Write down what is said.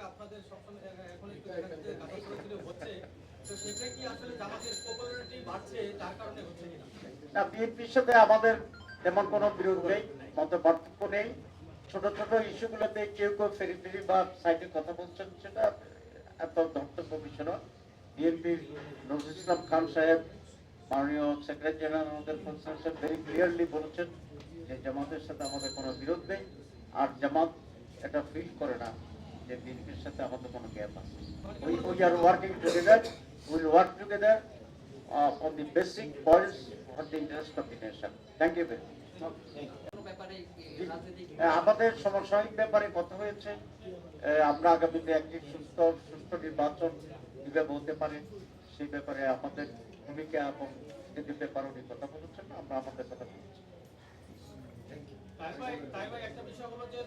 আপনাদের হচ্ছে। বিএনপির সাথে আমাদের তেমন কোনো বিরোধ নেই নেই। ছোট ছোট ইস্যুগুলোতে কেউ কেউ বা কথা বলছেন সেটা এত বিএনপির খান সাহেব জেনারেল আমাদের ক্লিয়ারলি বলেছেন যে জামাতের সাথে আমাদের কোনো বিরোধ নেই। আর জামাত এটা ফিল করে না। যে বিএনপির সাথে আমাদের কোনো গ্যাপ আছে। We are working together will work together uh, on the basic points for the interest of the nation. Thank you very much. কোনো ব্যাপারে কি রাজনীতি আহ, আমাদের সমসাময়িক ব্যাপারে কথা হয়েছে। আমরা আগামীতে একটি সুস্থ সুস্থ নির্বাচন কীভাবে হতে পারে। সেই ব্যাপারে আমাদের ভূমিকা এবং যদি ব্যাপারে উনি কথা বলেছেন আমরা আমাদের কথা বলছি। তাই ভাই একটা বিষয় হলো যে